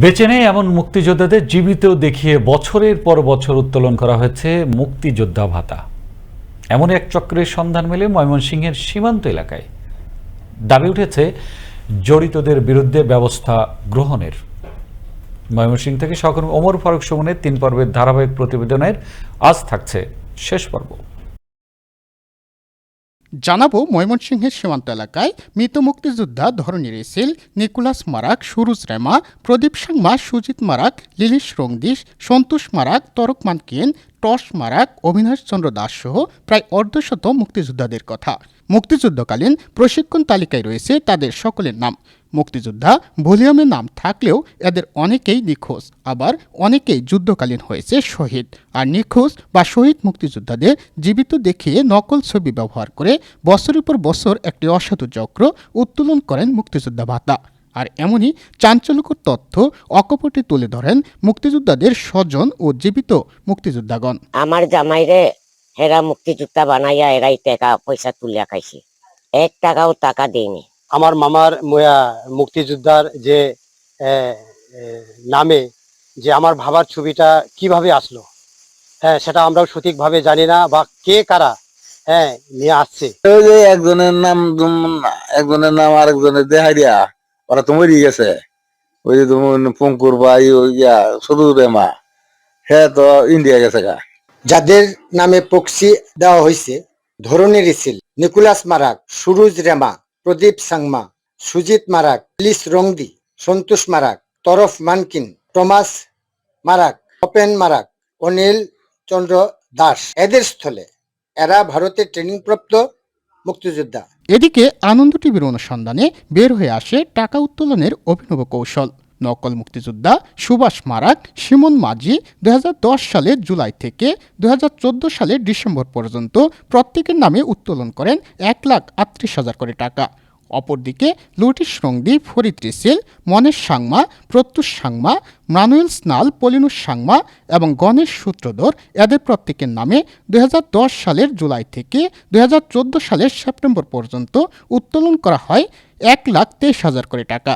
বেঁচে নেই এমন মুক্তিযোদ্ধাদের জীবিত দেখিয়ে বছরের পর বছর উত্তোলন করা হয়েছে মুক্তিযোদ্ধা ভাতা। এমন এক চক্রের সন্ধান মেলে ময়মনসিংহের সীমান্ত এলাকায়। দাবি উঠেছে, জড়িতদের বিরুদ্ধে ব্যবস্থা গ্রহণের। ময়মনসিংহ থেকে সহকর্মী ওমর ফারুক সুমনের তিন পর্বের ধারাবাহিক প্রতিবেদনের আজ থাকছে শেষ পর্ব। জানাব ময়মনসিংহের সীমান্ত এলাকায় মৃত মুক্তিযোদ্ধা ধরনীর এসিল নিকোলাস মারাক, সুরুজ রেমা, প্রদীপ সাংমা, সুজিত মারাক, লিলিশ রংদিশ সন্তোষ মারাক, তরক মানকিন টস মারাক, অবিনাশ চন্দ্র দাস সহ প্রায় অর্ধশত মুক্তিযোদ্ধাদের কথা। মুক্তিযুদ্ধকালীন প্রশিক্ষণ তালিকায় রয়েছে তাদের সকলের নাম। মুক্তিযোদ্ধা ভলিউমে নাম থাকলেও এদের অনেকেই নিখোঁজ, আবার অনেকেই যুদ্ধকালীন হয়েছে শহীদ। আর নিখোঁজ বা শহীদ মুক্তিযোদ্ধাদের জীবিত দেখিয়ে নকল ছবি ব্যবহার করে বছরের পর বছর একটি অসাধু চক্র উত্তোলন করেন মুক্তিযোদ্ধা ভাতা। আর এমনই চাঞ্চল্যকর তথ্য অকপটে তুলে ধরেন মুক্তিযোদ্ধাদের স্বজন ও জীবিত মুক্তিযোদ্ধাগণ। আমার জামাইরে হেরা মুক্তিযোদ্ধা বানাইয়া এরাই টাকা পয়সা তুলিয়া খাইছে। এক টাকাও টাকা দেয়নি। আমার মামার ময়া মুক্তিযোদ্ধার যে নামে যে আমার ভাবার ছবিটা কীভাবে আসলো? হ্যাঁ সেটা আমরাও সঠিকভাবে জানি না বা কে কারা হ্যাঁ নিয়ে আসছে। ওই যে একজনের নাম একজনের নাম আরেকজনের দিয়া ওরা তো মরি গেছে। ওই যে তুমি পঙ্কুর ভাই ওই ইয়া সদু রেমা হ্যাঁ তো ইন্ডিয়া গেছে গা। যাদের নামে প্রক্সি দেওয়া হয়েছে ধরনের ইসিল, নিকোলাস মারাক সুরুজ রেমা, প্রদীপ সাংমা, সুজিত মারাক লিস রংদি, সন্তোষ মারাক তরফ মানকিন, টমাস মারাক অপেন মারাক অনিল চন্দ্র দাস। এদের স্থলে এরা ভারতের ট্রেনিংপ্রাপ্ত মুক্তিযোদ্ধা। এদিকে আনন্দ টিভির অনুসন্ধানে বের হয়ে আসে টাকা উত্তোলনের অভিনব কৌশল। নকল মুক্তিযোদ্ধা সুভাষ মারাক সিমন মাঝি দুই হাজার দশ সালের জুলাই থেকে দু হাজার চোদ্দ সালের ডিসেম্বর পর্যন্ত প্রত্যেকের নামে উত্তোলন করেন এক লাখ আটত্রিশ হাজার করে টাকা। অপরদিকে লুটিস রংদি ফরিদ রিসিল, মনেশ সাংমা, প্রত্যুষ সাংমা, মানুয়েল স্নাল, পলিনুস সাংমা এবং গণেশ সূত্রধর এদের প্রত্যেকের নামে দুই হাজার দশ সালের জুলাই থেকে দুই হাজার চোদ্দ সালের সেপ্টেম্বর পর্যন্ত উত্তোলন করা হয় এক লাখ তেইশ হাজার করে টাকা।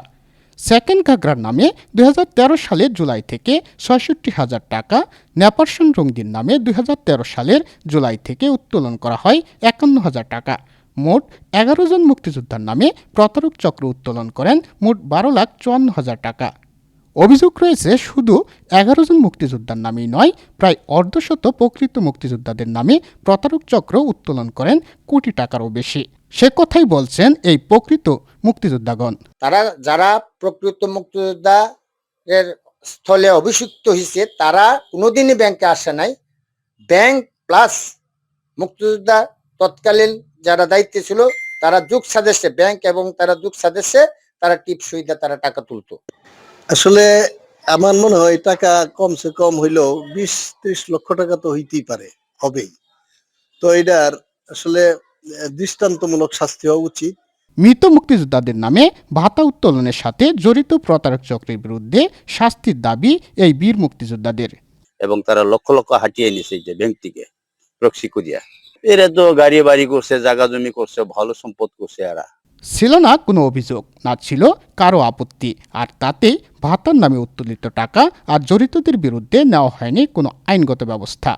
সেকেন্ড ঘাগরার নামে দুই হাজার তেরো সালের জুলাই থেকে ছয়ষট্টি হাজার টাকা, নেপারসন রঙ্গির নামে দুই হাজার তেরো সালের জুলাই থেকে উত্তোলন করা হয় একান্ন হাজার টাকা। মোট এগারো জন মুক্তিযোদ্ধার নামে প্রতারক চক্র উত্তোলন করেন মোট বারো লাখ চুয়ান্ন হাজার টাকা। অভিযোগ রয়েছে, শুধু এগারো জন মুক্তিযোদ্ধার নামেই নয়, প্রায় অর্ধশত প্রকৃত মুক্তিযোদ্ধাদের নামে প্রতারক চক্র উত্তোলন করেন কোটি টাকারও বেশি। সে কথাই বলছেন এই প্রকৃত মুক্তিযোদ্ধাগণ। তারা যারা প্রকৃত মুক্তিযোদ্ধা এর স্থলে অভিষিক্ত হয়েছে তারা কোনোদিনই ব্যাংকে আসে নাই। ব্যাংক প্লাস মুক্তিযোদ্ধা তৎকালীন যারা দায়িত্বে ছিল তারা যুগ সাদেশে ব্যাংক এবং তারা যুগ সাদেশে তারা টিপ সুবিধা তারা টাকা তুলতো। আসলে আমার মনে হয় টাকা কমসে কম হইলেও বিশ ত্রিশ লক্ষ টাকা তো হইতেই পারে হবেই। তো এটার আসলে দৃষ্টান্তমূলক শাস্তি হওয়া উচিত। মৃত মুক্তিযোদ্ধাদের নামে ভাতা উত্তোলনের সাথে জড়িত প্রতারক চক্রের বিরুদ্ধে শাস্তির দাবি এই বীর মুক্তিযোদ্ধাদের। এবং তারা লক্ষ লক্ষ হাঁটিয়ে নিছে যে ব্যাংক থেকে প্রক্সি করিয়া এরা তো গাড়ি বাড়ি করছে জায়গা জমি করছে ভালো সম্পদ করছে এরা। ছিল না কোনো অভিযোগ না ছিল কারও আপত্তি আর তাতে ভাতার নামে উত্তোলিত টাকা আর জড়িতদের বিরুদ্ধে নেওয়া হয়নি কোনো আইনগত ব্যবস্থা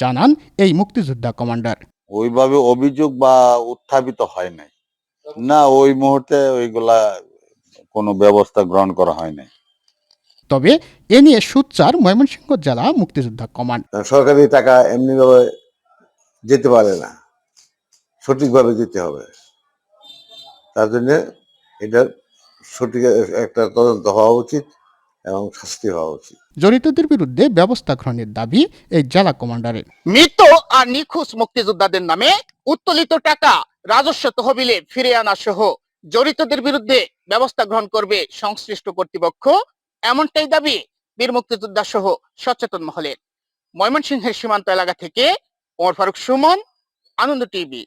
জানান এই মুক্তিযোদ্ধা কমান্ডার। ওইভাবে অভিযোগ বা উত্থাপিত হয় নাই। না ওই মুহূর্তে ওইগুলা কোনো ব্যবস্থা গ্রহণ করা হয় নাই। তবে এ নিয়ে সুচ্চার ময়মনসিংহ জেলা মুক্তিযোদ্ধা কমান্ড। সরকারি টাকা এমনি ভাবে যেতে পারে না। সঠিকভাবে যেতে হবে। তার জন্য এটা সঠিক একটা তদন্ত হওয়া উচিত এবং শাস্তি হওয়া উচিত। জড়িতদের বিরুদ্ধে ব্যবস্থা গ্রহণের দাবি এই জেলা কমান্ডারের। মৃত আর নিখোঁজ মুক্তিযোদ্ধাদের নামে উত্তোলিত টাকা রাজস্ব তহবিলে ফিরে আনা সহ জড়িতদের বিরুদ্ধে ব্যবস্থা গ্রহণ করবে সংশ্লিষ্ট কর্তৃপক্ষ, এমনটাই দাবি বীর মুক্তিযোদ্ধা সহ সচেতন মহলের। ময়মনসিংহের সীমান্ত এলাকা থেকে, ওমর ফারুক সুমন, আনন্দ টিভি।